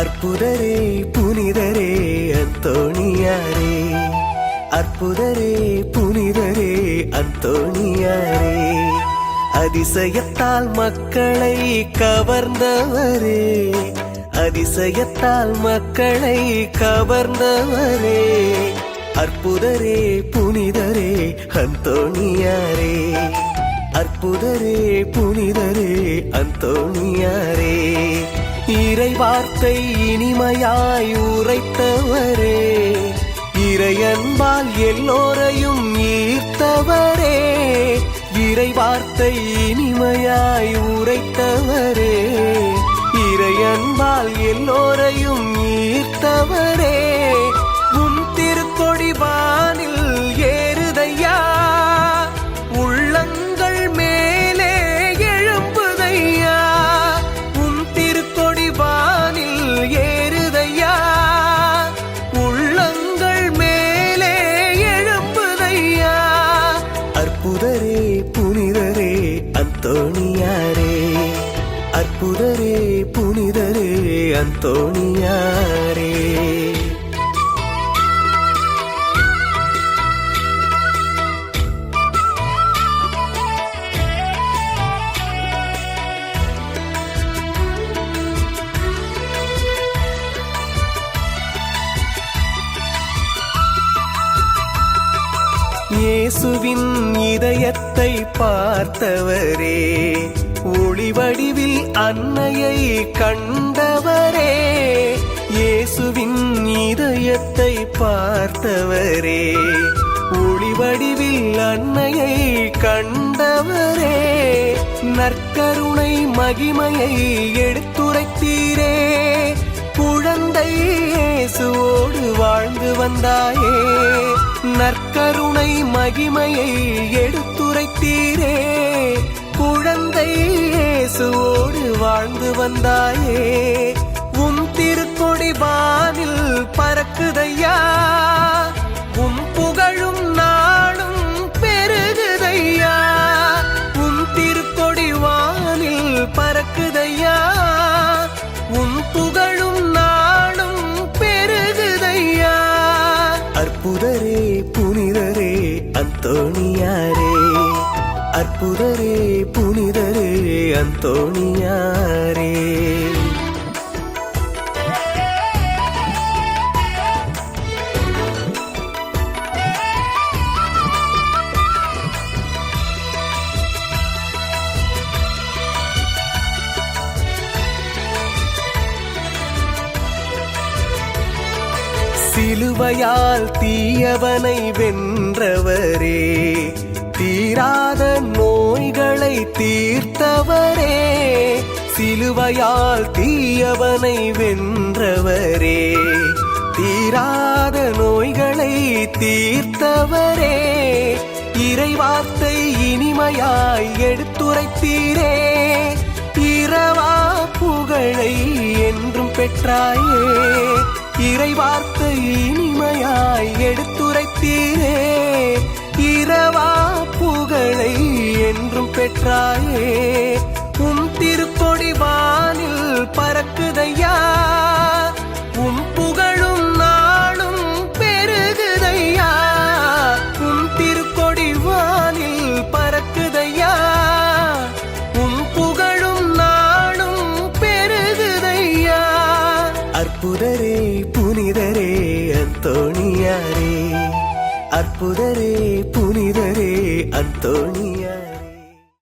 அற்புதரே புனிதரே அந்தோணியாரே. அற்புதரே புனிதரே அந்தோணியாரே. அதிசயத்தால் மக்களை கவர்ந்தவரே. அதிசயத்தால் மக்களை கவர்ந்தவரே. அற்புதரே புனிதரே அந்தோணியாரே. அற்புதரே புனிதரே அந்தோணியாரே. இறை வார்த்தை இனிமையாய் உரைத்தவரே. இறையன்பால் எல்லோரையும் ஈர்த்தவரே. இறை வார்த்தை இனிமையாய் உரைத்தவரே. இறையன்பால் எல்லோரையும் ஈர்த்தவரே. அற்புதரே புனிதரே அந்தோணியாரே அற்புதரே புனிதரே அந்தோணியாரே இயேசுவின் இதயத்தை பார்த்தவரே ஒளிவடிவில் அன்னையை கண்டவரே இயேசுவின் இதயத்தை பார்த்தவரே ஒளிவடிவில் அன்னையை கண்டவரே நற்கருணை மகிமையை எடுத்துரைத்தீரே குழந்தை இயேசுவோடு வாழ்ந்து வந்தாயே. நற்கருணை மகிமையை எடுத்துரைத்தீரே. குழந்தை இயேசுவோடு வாழ்ந்து வந்தாயே. உம் திருக்கொடி வானில் பறக்குதையா. உம் புகழும் நாளும் பெருகுதையா. உம் திருக்கொடி வானில் பறக்குதையா. அற்புதரே புனிதரே அந்தோணியாரே அற்புதரே புனிதரே அந்தோணியாரே சிலுவையால் தீயவனை வென்றவரே தீராத நோய்களை தீர்த்தவரே சிலுவையால் தீயவனை வென்றவரே தீராத நோய்களை தீர்த்தவரே இறைவார்த்தை இனிமையாய் எடுத்துரைத்தீரே இரவா புகழை என்றும் பெற்றாயே. இறைவார்த்தை இனிமையாய் எடுத்துரைத்தீரே. இரவா புகழை என்றும் பெற்றாயே. உம் திருக்கொடி வா புனிதரே புனிதரே அந்தோணியாரே. அற்புதரே புனிதரே அந்தோணியாரே.